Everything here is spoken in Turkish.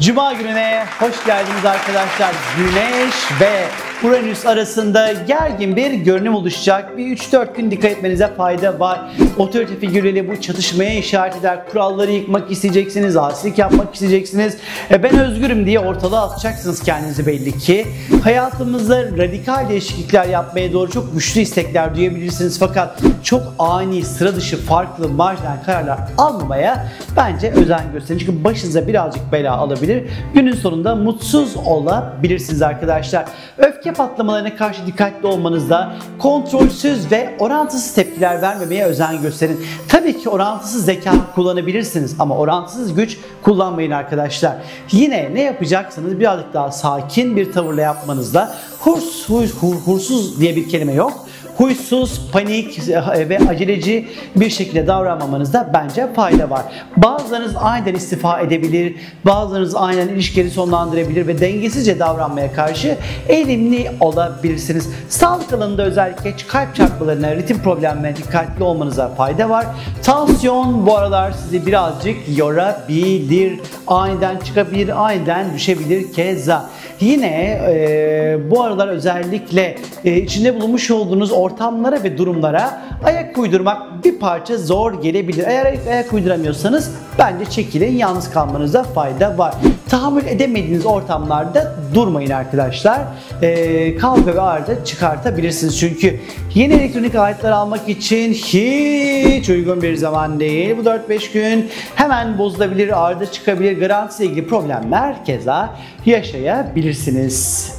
Cuma gününe hoş geldiniz arkadaşlar. Güneş ve Uranüs arasında gergin bir görünüm oluşacak. Bir 3-4 gün dikkat etmenize fayda var. Otorite figürleri bu çatışmaya işaret eder. Kuralları yıkmak isteyeceksiniz, asilik yapmak isteyeceksiniz. E ben özgürüm diye ortalığa atacaksınız kendinizi belli ki. Hayatımızda radikal değişiklikler yapmaya doğru çok güçlü istekler duyabilirsiniz. Fakat çok ani, sıra dışı, farklı, marjinal kararlar almamaya bence özen gösterin. Çünkü başınıza birazcık bela alabilir. Günün sonunda mutsuz olabilirsiniz arkadaşlar. Öfke patlamalarına karşı dikkatli olmanızda kontrolsüz ve orantısız tepkiler vermemeye özen gösterin. Tabii ki orantısız zeka kullanabilirsiniz ama orantısız güç kullanmayın arkadaşlar. Yine ne yapacaksınız birazcık daha sakin bir tavırla yapmanızda hurs, hurs, hur, hursuz diye bir kelime yok huysuz, panik ve aceleci bir şekilde davranmamanızda bence fayda var. Bazılarınız aniden istifa edebilir, bazılarınız aynen ilişkileri sonlandırabilir ve dengesizce davranmaya karşı eğilimli olabilirsiniz. Sağlık alanında özellikle kalp çarpmalarına, ritim problemlerine dikkatli olmanıza fayda var. Tansiyon bu aralar sizi birazcık yorabilir, aniden çıkabilir, aniden düşebilir keza. Yine e, bu aralar özellikle e, içinde bulunmuş olduğunuz ortamlara ve durumlara ayak uydurmak bir parça zor gelebilir. Eğer ayak, uyduramıyorsanız bence çekilin, yalnız kalmanızda fayda var. Tahammül edemediğiniz ortamlarda durmayın arkadaşlar. E, kavga ve arıza çıkartabilirsiniz. Çünkü yeni elektronik aletler almak için hiç uygun bir zaman değil. Bu 4-5 gün hemen bozulabilir, arıza çıkabilir, garantisiyle ilgili problemler keza yaşayabilirsiniz.